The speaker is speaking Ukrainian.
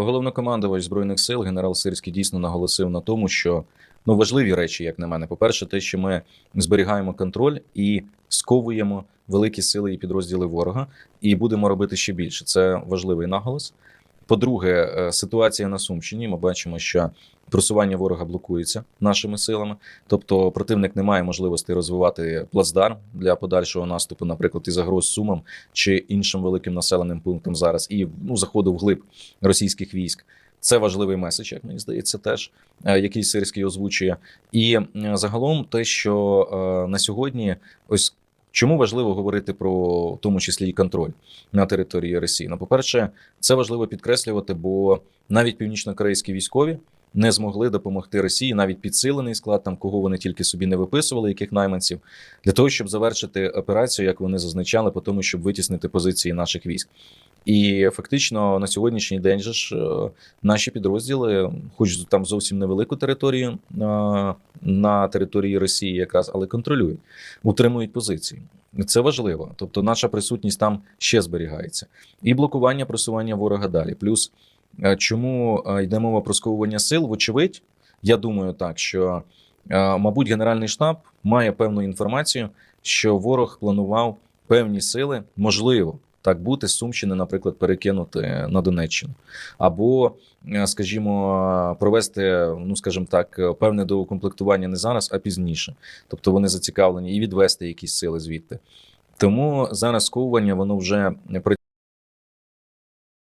Головнокомандувач збройних сил генерал Сирський дійсно наголосив на тому, що ну важливі речі, як на мене. По-перше, те, що ми зберігаємо контроль і сковуємо великі сили і підрозділи ворога, і будемо робити ще більше. Це важливий наголос. По-друге, е, ситуація на Сумщині. Ми бачимо, що просування ворога блокується нашими силами, тобто противник не має можливості розвивати плацдарм для подальшого наступу, наприклад, і загроз Сумам чи іншим великим населеним пунктам зараз, і ну заходу вглиб російських військ. Це важливий меседж, як мені здається, теж е, який Сирський озвучує. І е, загалом, те, що на сьогодні, ось чому важливо говорити про в тому числі і контроль на території Росії. Ну, по-перше, це важливо підкреслювати, бо навіть північно-корейські військові не змогли допомогти Росії, навіть підсилений склад, там кого вони тільки собі не виписували, яких найманців, для того, щоб завершити операцію, як вони зазначали, по тому, щоб витіснити позиції наших військ. І фактично на сьогоднішній день же ж е, наші підрозділи, хоч там зовсім невелику територію е, на території Росії, якраз, але контролюють, утримують позиції. Це важливо. Тобто, наша присутність там ще зберігається, і блокування просування ворога далі. Плюс е, чому йде мова про сковування сил? Вочевидь, я думаю так, що мабуть генеральний штаб має певну інформацію, що ворог планував певні сили, можливо. Так бути з Сумщини, наприклад, перекинути на Донеччину, або, е, скажімо, провести, ну скажімо так, певне доукомплектування не зараз, а пізніше. Тобто вони зацікавлені і відвести якісь сили звідти. Тому зараз сковування воно вже